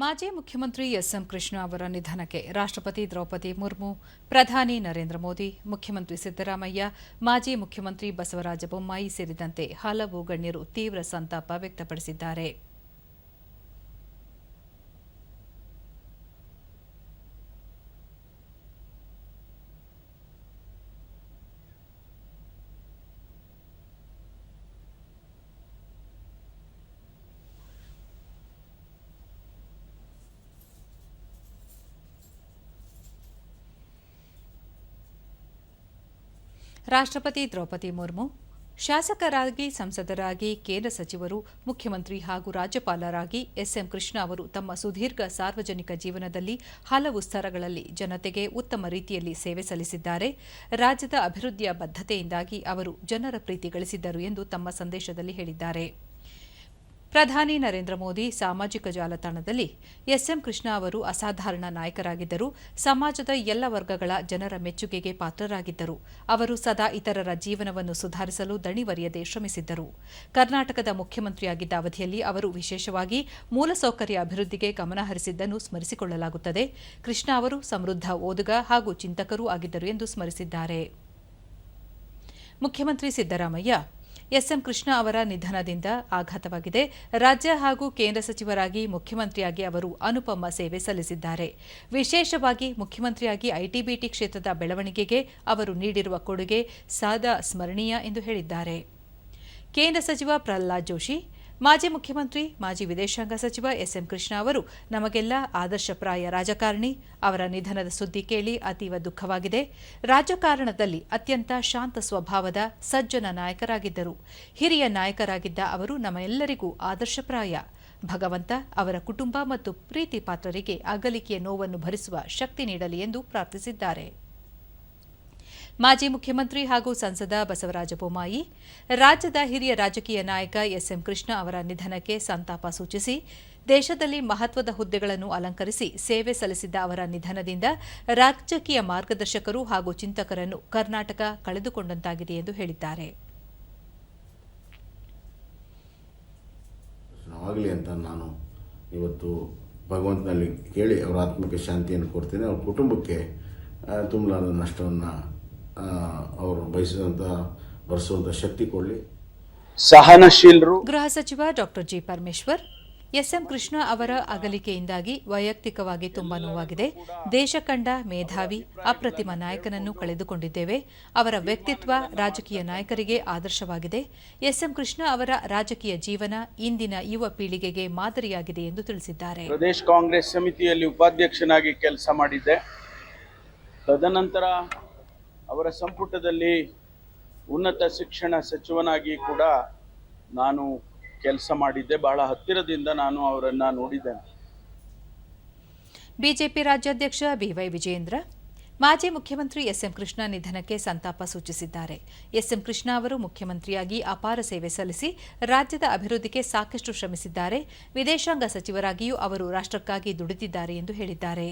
ಮಾಜಿ ಮುಖ್ಯಮಂತ್ರಿ ಎಸ್ಎಂ ಕೃಷ್ಣ ಅವರ ನಿಧನಕ್ಕೆ ರಾಷ್ಟ್ರಪತಿ ದ್ರೌಪದಿ ಮುರ್ಮು, ಪ್ರಧಾನಿ ನರೇಂದ್ರ ಮೋದಿ, ಮುಖ್ಯಮಂತ್ರಿ ಸಿದ್ದರಾಮಯ್ಯ, ಮಾಜಿ ಮುಖ್ಯಮಂತ್ರಿ ಬಸವರಾಜ ಬೊಮ್ಮಾಯಿ ಸೇರಿದಂತೆ ಹಲವು ಗಣ್ಯರು ತೀವ್ರ ಸಂತಾಪ ವ್ಯಕ್ತಪಡಿಸಿದ್ದಾರೆ. ರಾಷ್ಟ್ರಪತಿ ದ್ರೌಪದಿ ಮುರ್ಮು, ಶಾಸಕರಾಗಿ ಸಂಸದರಾಗಿ ಕೇಂದ್ರ ಸಚಿವರು, ಮುಖ್ಯಮಂತ್ರಿ ಹಾಗೂ ರಾಜ್ಯಪಾಲರಾಗಿ ಎಸ್ಎಂ ಕೃಷ್ಣ ಅವರು ತಮ್ಮ ಸುದೀರ್ಘ ಸಾರ್ವಜನಿಕ ಜೀವನದಲ್ಲಿ ಹಲವು ಸ್ತರಗಳಲ್ಲಿ ಜನತೆಗೆ ಉತ್ತಮ ರೀತಿಯಲ್ಲಿ ಸೇವೆ ಸಲ್ಲಿಸಿದ್ದಾರೆ. ರಾಜ್ಯದ ಅಭಿವೃದ್ಧಿಯ ಬದ್ಧತೆಯಿಂದಾಗಿ ಅವರು ಜನರ ಪ್ರೀತಿ ಗಳಿಸಿದ್ದರು ಎಂದು ತಮ್ಮ ಸಂದೇಶದಲ್ಲಿ ಹೇಳಿದ್ದಾರೆ. ಪ್ರಧಾನಿ ನರೇಂದ್ರ ಮೋದಿ ಸಾಮಾಜಿಕ ಜಾಲತಾಣದಲ್ಲಿ ಎಸ್ಎಂ ಕೃಷ್ಣ ಅವರು ಅಸಾಧಾರಣ ನಾಯಕರಾಗಿದ್ದರು. ಸಮಾಜದ ಎಲ್ಲ ವರ್ಗಗಳ ಜನರ ಮೆಚ್ಚುಗೆಗೆ ಪಾತ್ರರಾಗಿದ್ದರು. ಅವರು ಸದಾ ಇತರರ ಜೀವನವನ್ನು ಸುಧಾರಿಸಲು ದಣಿವರಿಯದೆ ಶ್ರಮಿಸಿದ್ದರು. ಕರ್ನಾಟಕದ ಮುಖ್ಯಮಂತ್ರಿಯಾಗಿದ್ದ ಅವಧಿಯಲ್ಲಿ ಅವರು ವಿಶೇಷವಾಗಿ ಮೂಲಸೌಕರ್ಯ ಅಭಿವೃದ್ಧಿಗೆ ಗಮನ ಹರಿಸಿದ್ದನ್ನು ಸ್ಮರಿಸಿಕೊಳ್ಳಲಾಗುತ್ತದೆ. ಕೃಷ್ಣ ಅವರು ಸಮೃದ್ಧ ಓದುಗ ಹಾಗೂ ಚಿಂತಕರೂ ಆಗಿದ್ದರು ಎಂದು ಸ್ಮರಿಸಿದ್ದಾರೆ. ಮುಖ್ಯಮಂತ್ರಿ ಸಿದ್ದರಾಮಯ್ಯ ಎಸ್ಎಂ ಕೃಷ್ಣ ಅವರ ನಿಧನದಿಂದ ಆಘಾತವಾಗಿದೆ. ರಾಜ್ಯ ಹಾಗೂ ಕೇಂದ್ರ ಸಚಿವರಾಗಿ ಮುಖ್ಯಮಂತ್ರಿಯಾಗಿ ಅವರು ಅನುಪಮ ಸೇವೆ ಸಲ್ಲಿಸಿದ್ದಾರೆ. ವಿಶೇಷವಾಗಿ ಮುಖ್ಯಮಂತ್ರಿಯಾಗಿ ಐಟಿಬಿಟಿ ಕ್ಷೇತ್ರದ ಬೆಳವಣಿಗೆಗೆ ಅವರು ನೀಡಿರುವ ಕೊಡುಗೆ ಸಾದಾ ಸ್ಮರಣೀಯ ಎಂದು ಹೇಳಿದ್ದಾರೆ. ಕೇಂದ್ರ ಸಚಿವ ಪ್ರಹ್ಲಾದ್ ಜೋಶಿ ಮಾಜಿ ಮುಖ್ಯಮಂತ್ರಿ, ಮಾಜಿ ವಿದೇಶಾಂಗ ಸಚಿವ ಎಸ್ಎಂ ಕೃಷ್ಣ ಅವರು ನಮಗೆಲ್ಲ ಆದರ್ಶಪ್ರಾಯ ರಾಜಕಾರಣಿ. ಅವರ ನಿಧನದ ಸುದ್ದಿ ಕೇಳಿ ಅತೀವ ದುಃಖವಾಗಿದೆ. ರಾಜಕಾರಣದಲ್ಲಿ ಅತ್ಯಂತ ಶಾಂತ ಸ್ವಭಾವದ ಸಜ್ಜನ ನಾಯಕರಾಗಿದ್ದರು. ಹಿರಿಯ ನಾಯಕರಾಗಿದ್ದ ಅವರು ನಮ್ಮೆಲ್ಲರಿಗೂ ಆದರ್ಶಪ್ರಾಯ. ಭಗವಂತ ಅವರ ಕುಟುಂಬ ಮತ್ತು ಪ್ರೀತಿ ಪಾತ್ರರಿಗೆ ಅಗಲಿಕೆಯ ನೋವನ್ನು ಭರಿಸುವ ಶಕ್ತಿ ನೀಡಲಿ ಎಂದು ಪ್ರಾರ್ಥಿಸಿದ್ದಾರೆ. ಮಾಜಿ ಮುಖ್ಯಮಂತ್ರಿ ಹಾಗೂ ಸಂಸದ ಬಸವರಾಜ ಬೊಮ್ಮಾಯಿ, ರಾಜ್ಯದ ಹಿರಿಯ ರಾಜಕೀಯ ನಾಯಕ ಎಸ್ಎಂ ಕೃಷ್ಣ ಅವರ ನಿಧನಕ್ಕೆ ಸಂತಾಪ ಸೂಚಿಸಿ, ದೇಶದಲ್ಲಿ ಮಹತ್ವದ ಹುದ್ದೆಗಳನ್ನು ಅಲಂಕರಿಸಿ ಸೇವೆ ಸಲ್ಲಿಸಿದ್ದ ಅವರ ನಿಧನದಿಂದ ರಾಜಕೀಯ ಮಾರ್ಗದರ್ಶಕರು ಹಾಗೂ ಚಿಂತಕರನ್ನು ಕರ್ನಾಟಕ ಕಳೆದುಕೊಂಡಂತಾಗಿದೆ ಎಂದು ಹೇಳಿದ್ದಾರೆ. ಅಂತ ನಾನು ಇವತ್ತು ಭಗವಂತನಲ್ಲಿ ಕೇಳಿ ಅವರ ಆತ್ಮಕ್ಕೆ ಶಾಂತಿಯನ್ನು ಕೊಡ್ತೇನೆ. ಅವ್ರ ಕುಟುಂಬಕ್ಕೆ ತುಂಬಲಾರದ ನಷ್ಟವನ್ನು ಅವರು ಬಯಸಿದಂಥ ಬರೆಸುವಂತ ಶಕ್ತಿ ಕೊಡಲಿ. ಸಹನಶೀಲರು. ಗೃಹ ಸಚಿವ doctor G Parameshwar SM Krishna ಅವರ ಅಗಲಿಕೆಯಿಂದಾಗಿ ವೈಯಕ್ತಿಕವಾಗಿ ತುಂಬಾ ನೋವಾಗಿದೆ. ದೇಶ ಕಂಡ ಮೇಧಾವಿ ಅಪ್ರತಿಮ ನಾಯಕನನ್ನು ಕಳೆದುಕೊಂಡಿದ್ದೇವೆ. ಅವರ ವ್ಯಕ್ತಿತ್ವ ರಾಜಕೀಯ ನಾಯಕರಿಗೆ ಆದರ್ಶವಾಗಿದೆ. ಎಸ್ಎಂ ಕೃಷ್ಣ ಅವರ ರಾಜಕೀಯ ಜೀವನ ಇಂದಿನ ಯುವ ಪೀಳಿಗೆಗೆ ಮಾದರಿಯಾಗಿದೆ ಎಂದು ತಿಳಿಸಿದ್ದಾರೆ. ಪ್ರದೇಶ ಕಾಂಗ್ರೆಸ್ ಸಮಿತಿಯಲ್ಲಿ ಉಪಾಧ್ಯಕ್ಷನಾಗಿ ಕೆಲಸ ಮಾಡಿದ್ದೆ. ತದನಂತರ ಅವರ ಸಂಪುಟದಲ್ಲಿ ಉನ್ನತ ಶಿಕ್ಷಣ ಸಚಿವನಾಗಿ ಕೂಡ ನಾನು ಕೆಲಸ ಮಾಡಿದ್ದೆ. ಬಹಳ ಹತ್ತಿರದಿಂದ ನಾನು ಅವರನ್ನ ನೋಡಿದ್ದೇನೆ. ಬಿಜೆಪಿ ರಾಜ್ಯಾಧ್ಯಕ್ಷ ಬಿವೈ ವಿಜಯೇಂದ್ರ, ಮಾಜಿ ಮುಖ್ಯಮಂತ್ರಿ ಎಸ್ಎಂ ಕೃಷ್ಣ ನಿಧನಕ್ಕೆ ಸಂತಾಪ ಸೂಚಿಸಿದ್ದಾರೆ. ಎಸ್ಎಂ ಕೃಷ್ಣ ಅವರು ಮುಖ್ಯಮಂತ್ರಿಯಾಗಿ ಅಪಾರ ಸೇವೆ ಸಲ್ಲಿಸಿ ರಾಜ್ಯದ ಅಭಿವೃದ್ಧಿಗೆ ಸಾಕಷ್ಟು ಶ್ರಮಿಸಿದ್ದಾರೆ. ವಿದೇಶಾಂಗ ಸಚಿವರಾಗಿಯೂ ಅವರು ರಾಷ್ಟ್ರಕ್ಕಾಗಿ ದುಡಿದಿದ್ದಾರೆ ಎಂದು ಹೇಳಿದ್ದಾರೆ.